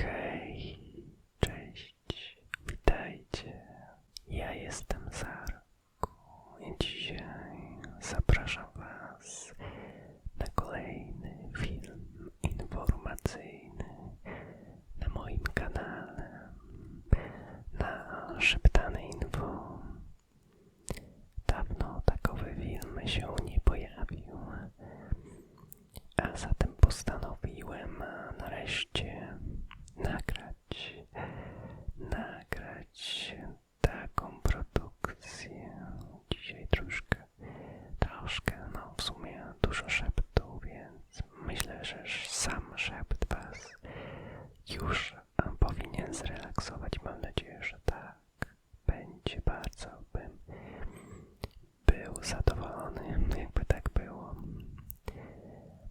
Okay. Zadowolony, jakby tak było.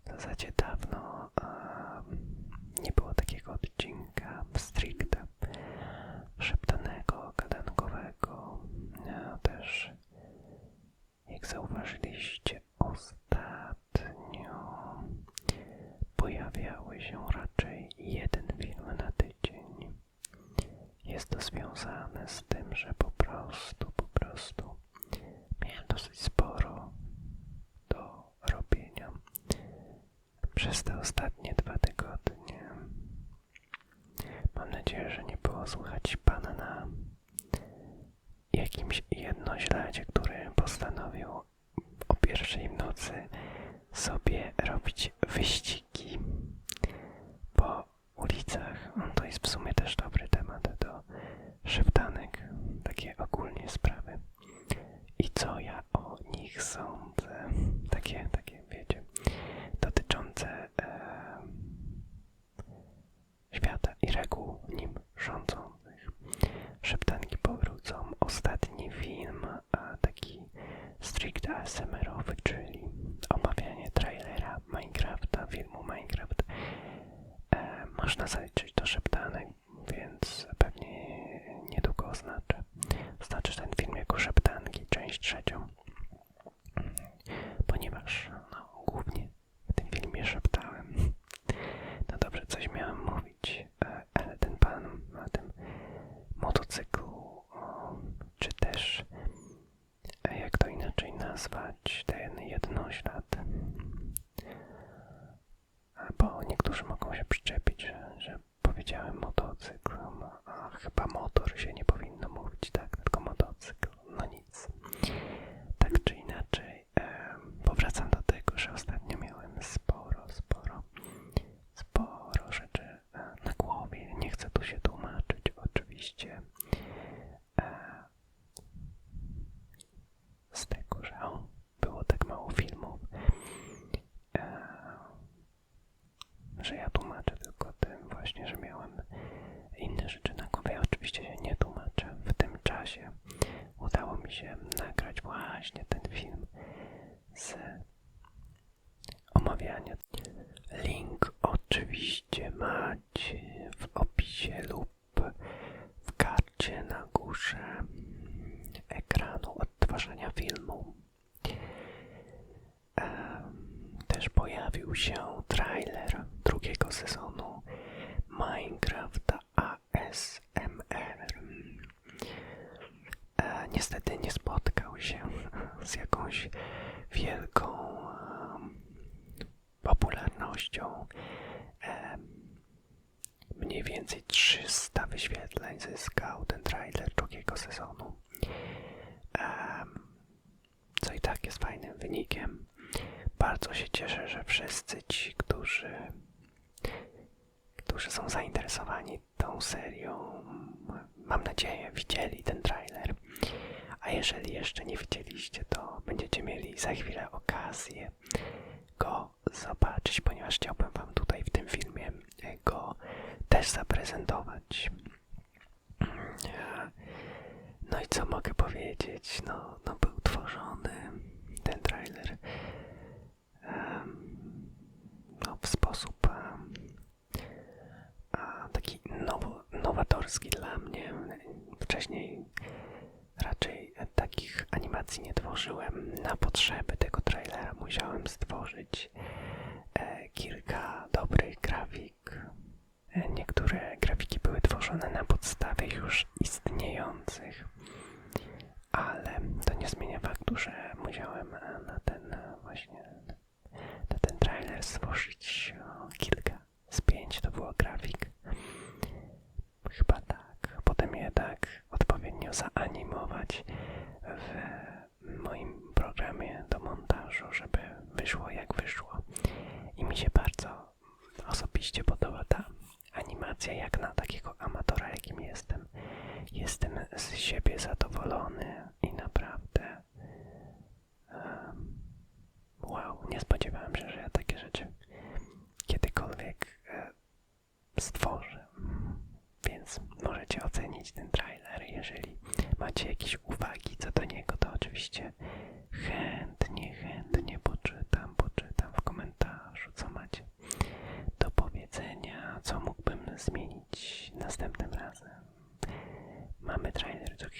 W zasadzie dawno nie było takiego odcinka stricte szeptanego, gadankowego. Ja też, jak zauważyliście ostatnio, pojawiały się raczej jeden film na tydzień. Jest to związane z tym, że po prostu miałem dosyć sporo do robienia przez te ostatnie dwa tygodnie. Mam nadzieję, że nie było słychać pana na jakimś jednoźladzie, który postanowił o pierwszej w nocy sobie robić wyścigi po ulicach. No, To jest w sumie też dobry temat do szeptanek, takie ogólnie sprawy. I co ja o nich sądzę? Takie, takie, wiecie, dotyczące e, świata i reguł nim rządzących. Szeptanki powrócą. Ostatni film, a taki stricte ASMR-owy, czyli omawianie trailera Minecrafta, filmu Minecraft. E, można zaliczyć do szeptanek, więc pewnie niedługo oznaczę. Oznaczę ten film jako szeptanki, część trzecią. Ponieważ no, głównie w tym filmie szeptałem. No dobrze, coś miałem mówić, e, ale ten pan na tym motocyklu, o, czy też e, jak to inaczej nazwać, ten jednoślad. E, Bo niektórzy mogą się przyczepić, że, że powiedziałem motocykl, no, a chyba motor się nie powinno mówić, tak, tylko motocykl. No nic. Tak czy inaczej, em, powracam do tego, że ostatnio miałem sporo, sporo, sporo rzeczy e, na głowie. Nie chcę tu się tłumaczyć, oczywiście. E, z tego, że o, było tak mało filmów, e, że ja tłumaczę tylko tym właśnie, że miałem inne rzeczy na głowie. Ja oczywiście się nie tłumaczę. W tym czasie udało mi się nagrać właśnie ten film z omawiania. Link oczywiście macie w opisie lub w karcie na górze ekranu odtwarzania filmu. Też pojawił się trailer drugiego sezonu Minecrafta ASMR. E, niestety nie spotkał się z jakąś wielką em, popularnością. Em, mniej więcej 300 wyświetleń zyskał ten trailer drugiego sezonu. Em, co i tak jest fajnym wynikiem. Bardzo się cieszę, że wszyscy ci, którzy, są zainteresowani tą serią, mam nadzieję, widzieli ten trailer. A jeżeli jeszcze nie widzieliście, to będziecie mieli za chwilę okazję go zobaczyć, ponieważ chciałbym Wam tutaj w tym filmie go też zaprezentować. No i co mogę powiedzieć? No, no był tworzony ten trailer em, no, w sposób em, nowatorski dla mnie. Wcześniej raczej takich animacji nie tworzyłem. Na potrzeby tego trailera musiałem stworzyć e, kilka dobrych grafik. E, niektóre grafiki były tworzone na podstawie już istniejących, ale to nie zmienia faktu, że musiałem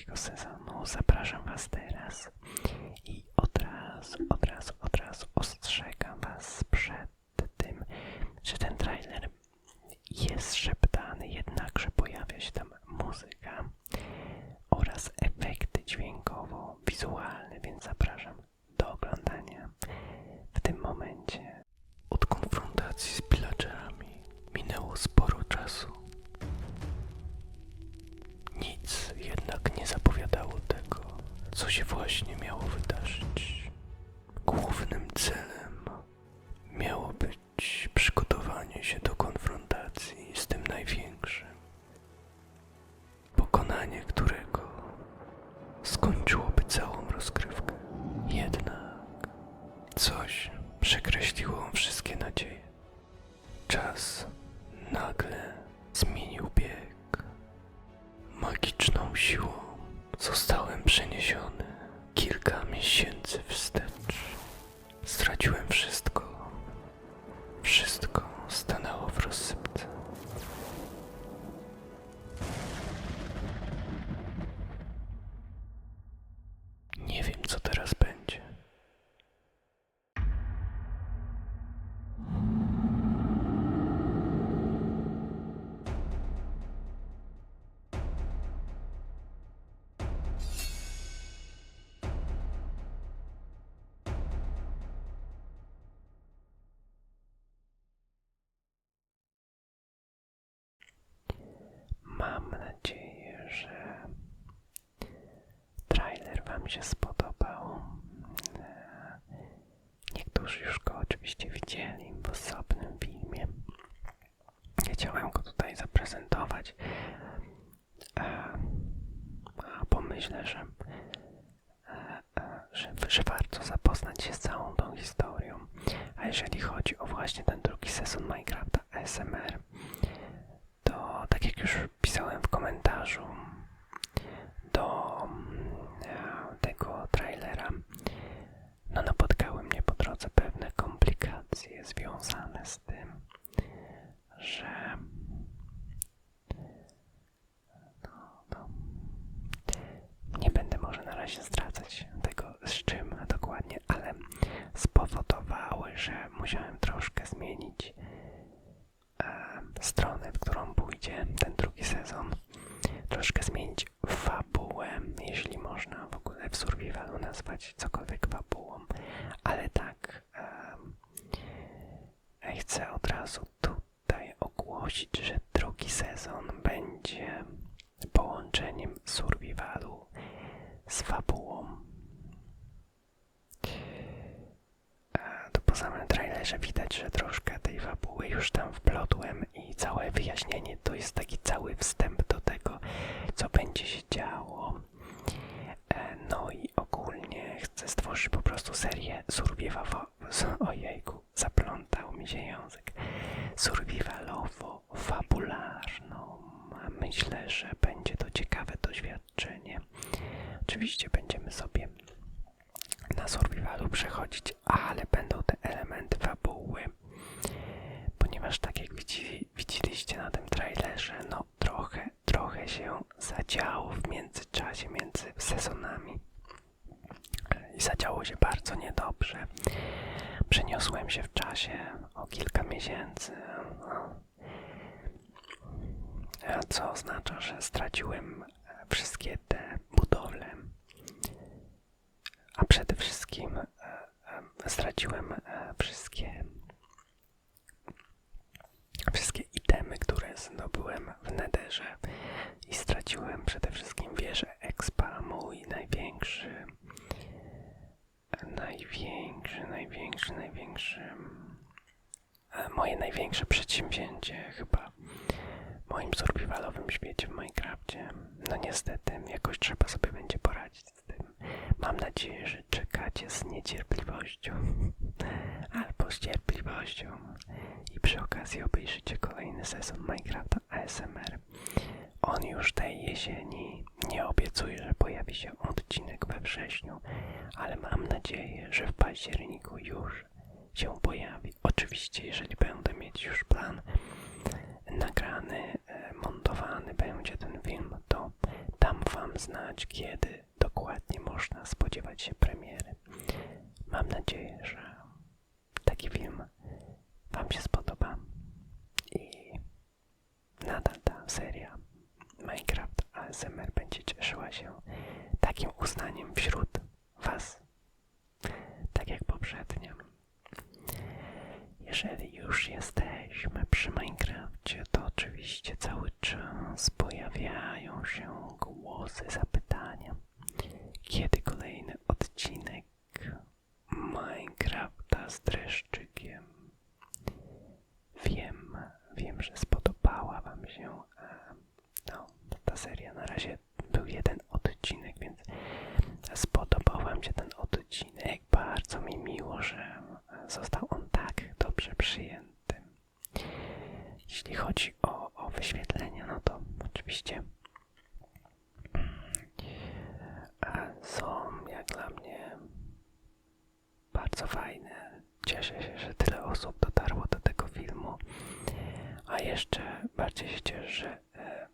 trailer drugiego Już go oczywiście widzieli w osobnym filmie. Chciałem go tutaj zaprezentować, e, a pomyślę, że, e, e, że, że warto zapoznać się z całą tą historią. A jeżeli chodzi o właśnie ten drugi sezon Minecrafta SMR, to tak jak już pisałem w komentarzu do mm, tego trailera, no napotkały mnie po drodze pewne komplikacje związane z tym, że no, no, nie będę może na razie zdradzać tego z czym dokładnie, ale spowodowały, że musiałem troszkę zmienić e, stronę, w którą pójdzie ten drugi sezon. Troszkę zmienić fabułę, jeśli można w ogóle w survivalu nazwać cokolwiek fabułą, ale tak e, chcę od razu tutaj ogłosić, że drugi sezon będzie połączeniem survivalu z fabułą. E, To po samym trailerze widać, że troszkę tej fabuły już tam wplotłem i całe wyjaśnienie to jest taki cały wstęp do tego, co będzie się działo. E, No i ogólnie chcę stworzyć po prostu serię survivalowo... Ojejku, zaplątał mi się język. Survivalowo-fabularną. Myślę, że będzie to ciekawe doświadczenie. Oczywiście będziemy sobie na survivalu przechodzić, ale będą te elementy fabuły. Ponieważ tak jak widzi, widzieliście na tym trailerze, no trochę, trochę się zadziało w międzyczasie, między sezonami. I zadziało się bardzo niedobrze. Przeniosłem się w czasie o kilka miesięcy. No. A Co oznacza, że straciłem e, wszystkie te budowle a przede wszystkim e, e, straciłem e, wszystkie wszystkie itemy, które zdobyłem w Netherze i straciłem przede wszystkim wieżę Expa, mój największy największy, największy, największy e, moje największe przedsięwzięcie chyba moje świecie w Minecrafcie. No niestety, jakoś trzeba sobie będzie poradzić. Mam nadzieję, że czekacie z niecierpliwością albo z cierpliwością i przy okazji obejrzycie kolejny sezon Minecrafta ASMR. On już tej jesieni nie obiecuje, że pojawi się odcinek we wrześniu, ale mam nadzieję, że w październiku już się pojawi. Oczywiście, jeżeli będę mieć już plan nagrany, e, montowany będzie ten film, to dam Wam znać, kiedy dokładnie można spodziewać się premiery. Mam nadzieję, że taki film Wam się spodoba i nadal ta seria Minecraft ASMR będzie cieszyła się takim uznaniem wśród Was, tak jak poprzednio. Jeżeli już jesteśmy przy Minecrafcie, to oczywiście cały czas pojawiają się głosy, zapytania. Kiedy kolejny odcinek Minecrafta z? Wiem, wiem, że spodobała Wam się e, no, ta seria. Na razie był jeden odcinek, więc spodobał Wam się ten odcinek. Bardzo mi miło, że został on tak dobrze przyjęty. Jeśli chodzi o, o wyświetlenia, no to oczywiście e, są jak dla mnie bardzo fajne. Cieszę się, że tyle osób dotarło do tego filmu. A jeszcze bardziej się cieszę, że, e,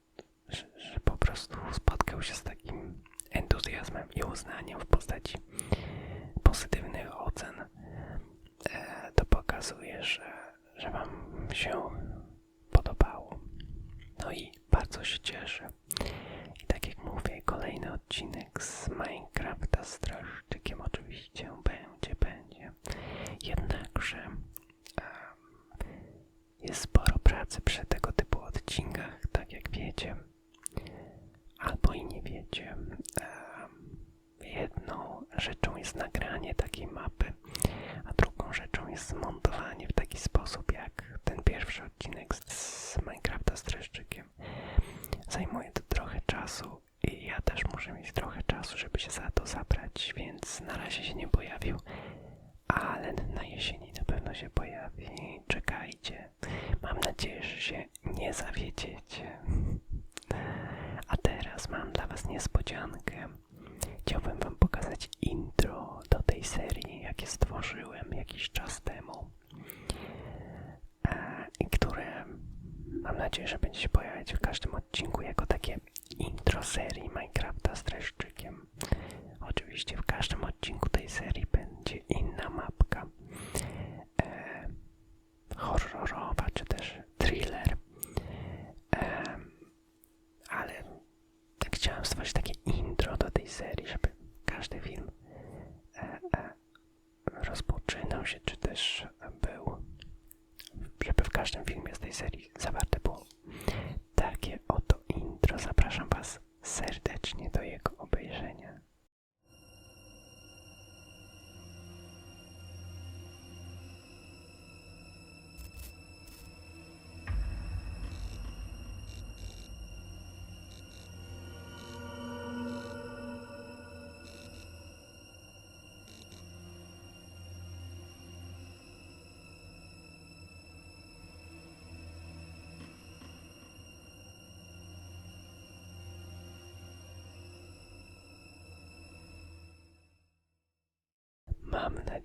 że, że po prostu spotkał się z takim entuzjazmem i uznaniem w postaci pozytywnych ocen. E, to pokazuje, że, że Wam się podobało. No i bardzo się cieszę. I tak jak mówię, kolejny odcinek z Minecrafta z dreszczykiem oczywiście będzie, będzie. Jednakże em, jest sporo pracy przy tego typu odcinkach, tak jak wiecie. Albo i nie wiecie. Em, jedną rzeczą jest nagranie takiej mapy, a drugą rzeczą jest zmontowanie w taki sposób, jak ten pierwszy odcinek z, z Minecrafta z dreszczykiem. Zajmuje to trochę czasu i ja też muszę mieć trochę czasu, żeby się za to zabrać, więc na razie się nie pojawił, ale na jesieni na pewno się pojawi. Czekajcie. Mam nadzieję, że się nie zawiedziecie. A teraz mam dla Was niespodziankę. Chciałbym Wam pokazać intro do tej serii, jakie stworzyłem jakiś czas temu. E, I które mam nadzieję, że będzie się pojawiać w każdym odcinku jako takie intro serii Minecrafta z dreszczykiem. Oczywiście w każdym odcinku tej serii będzie inna mapka. E, horrorowa czy też thriller. E, ale tak chciałem stworzyć takie intro do tej serii, żeby każdy film e, e, rozpoczynał się, czy też był, żeby w każdym filmie z tej serii zawarte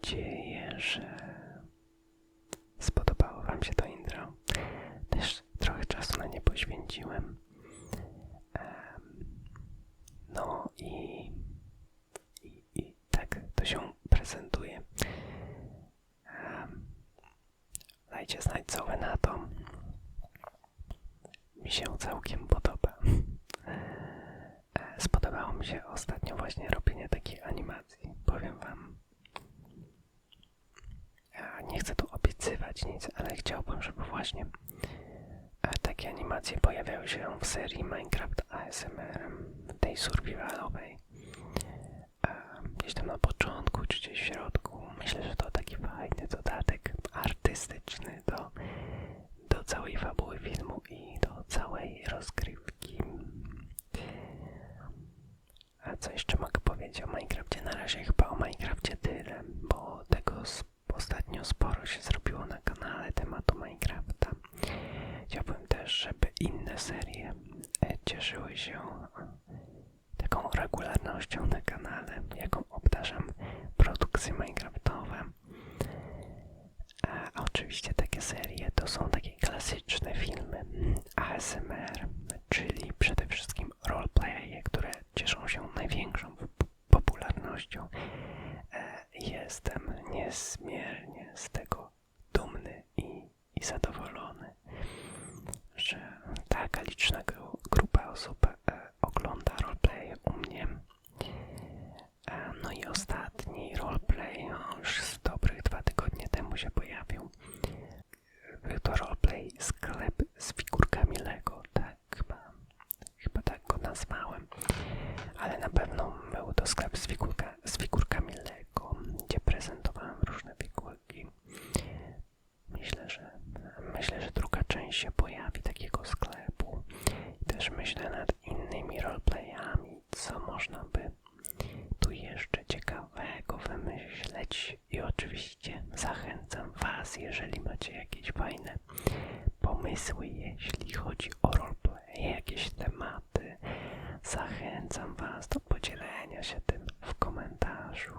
nadzieję, że spodobało Wam się to intro. Też trochę czasu na nie poświęciłem. Em, No i, i, i tak to się prezentuje. Dajcie znać, co Wy na to. Mi się całkiem nie chcę tu obiecywać nic, ale chciałbym, żeby właśnie e, takie animacje pojawiały się w serii Minecraft ASMR, tej survivalowej. E, gdzieś tam na początku, czy gdzieś w środku. Myślę, że to taki fajny dodatek artystyczny do, do całej fabuły filmu i do całej rozgrywki. A co jeszcze mogę powiedzieć o Minecraftie? Na razie chyba o Minecraftie gością. ciekawego wymyśleć i oczywiście zachęcam Was, jeżeli macie jakieś fajne pomysły, jeśli chodzi o roleplay, jakieś tematy, zachęcam Was do podzielenia się tym w komentarzu.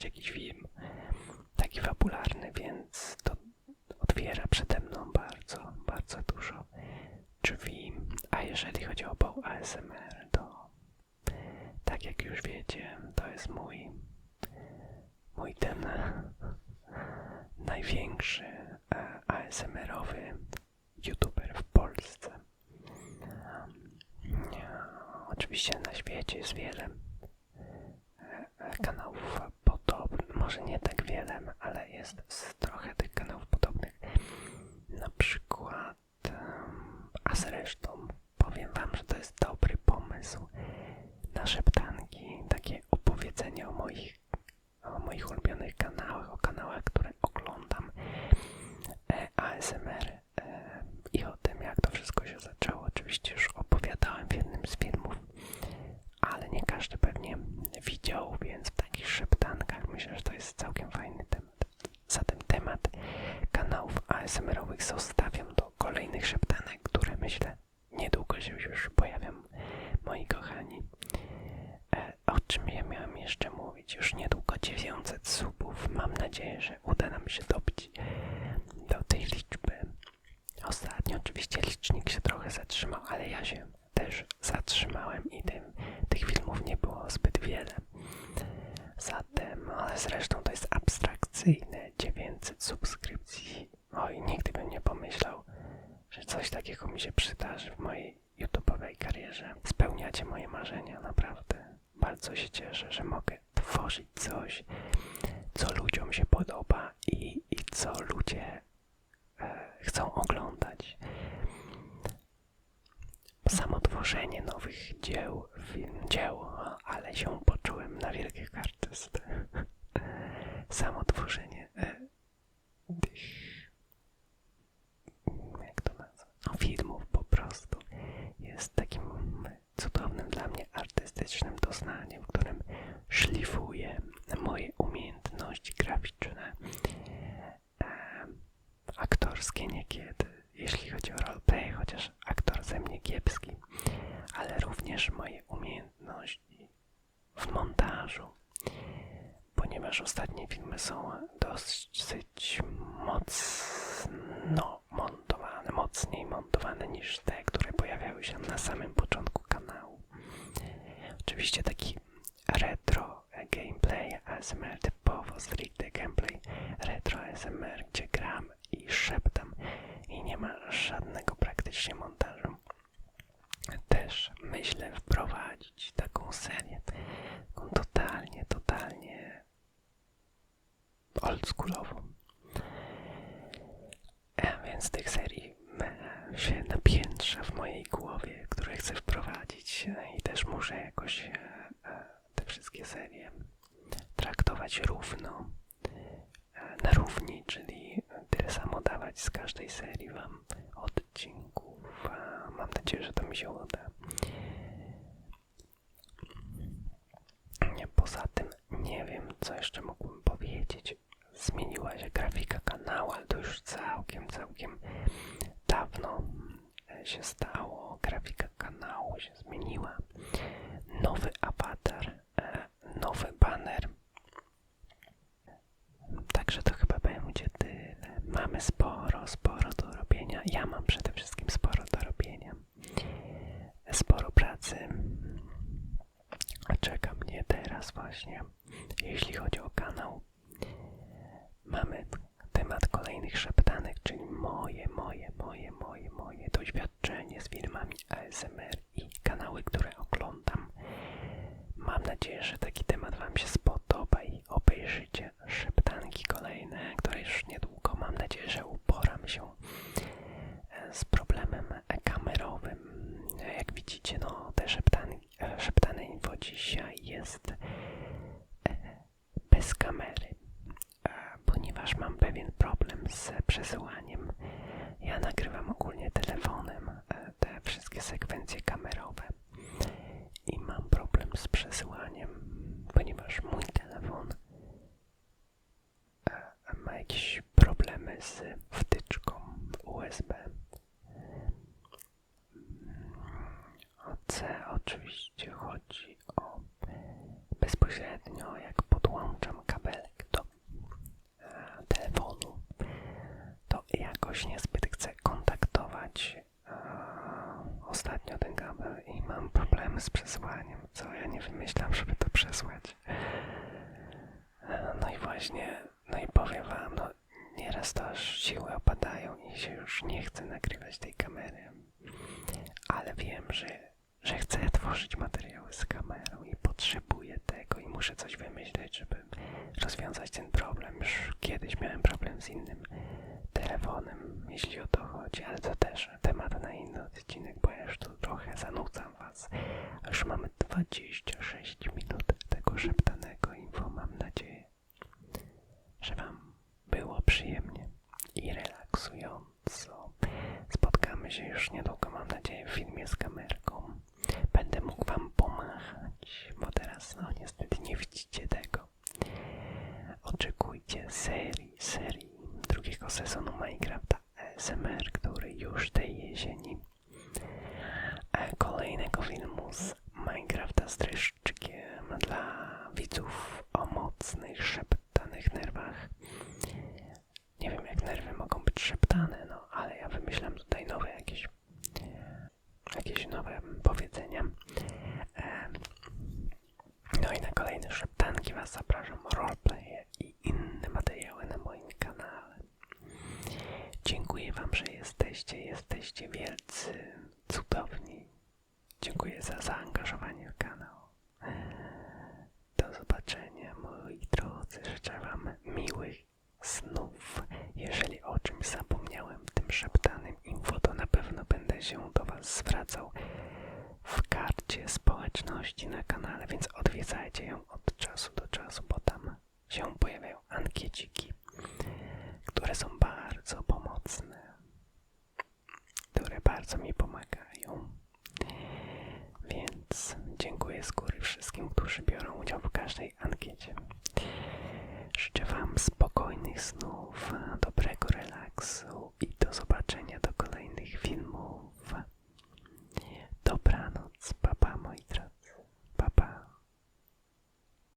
obejrzeć jakiś film taki fabularny, więc to otwiera przede mną bardzo, bardzo dużo drzwi. A jeżeli chodzi o Bow ASMR, to tak jak już wiecie, to jest mój, mój ten największy e, ASMR-owy youtuber w Polsce. Oczywiście na świecie jest wiele może nie tak wiele, ale jest trochę tych kanałów podobnych. Na przykład um, Aseresz takiego mi się przydarzy w mojej YouTube'owej karierze. Spełniacie moje marzenia, naprawdę. Bardzo się cieszę, że mogę tworzyć coś, co ludziom się podoba i, i co ludzie e, chcą oglądać. Samo tworzenie nowych dzieł, film, dzieł, ale się poczułem na wielkich artystach. Samo tworzenie e, tych jest takim cudownym dla mnie artystycznym doznaniem, w którym szlifuję moje umiejętności graficzne, aktorskie niekiedy, jeśli chodzi o roleplay, chociaż aktor ze mnie kiepski, ale również moje umiejętności w montażu, ponieważ ostatnie filmy są dosyć mocno mocniej montowane niż te, które pojawiały się na samym początku kanału. Oczywiście taki retro gameplay ASMR, typowo stricte gameplay retro ASMR, gdzie gram i szeptam i nie ma żadnego praktycznie montażu. Też myślę wprowadzić taką serię, taką totalnie, totalnie oldschoolową. A więc tych serii się napiętrza w mojej głowie, które chcę wprowadzić e, i też muszę jakoś e, e, te wszystkie serie traktować równo, na równi, czyli tyle samo dawać z każdej serii Wam odcinków. Mam nadzieję, że to mi się uda. чиста. się już niedługo, mam nadzieję, w filmie z kamery. Dziękuję za zaangażowanie w kanał. Do zobaczenia, moi drodzy. Życzę Wam miłych snów. Jeżeli o czymś zapomniałem w tym szeptanym info, to na pewno będę się do Was zwracał w karcie społeczności na kanale, więc odwiedzajcie ją od czasu do czasu, bo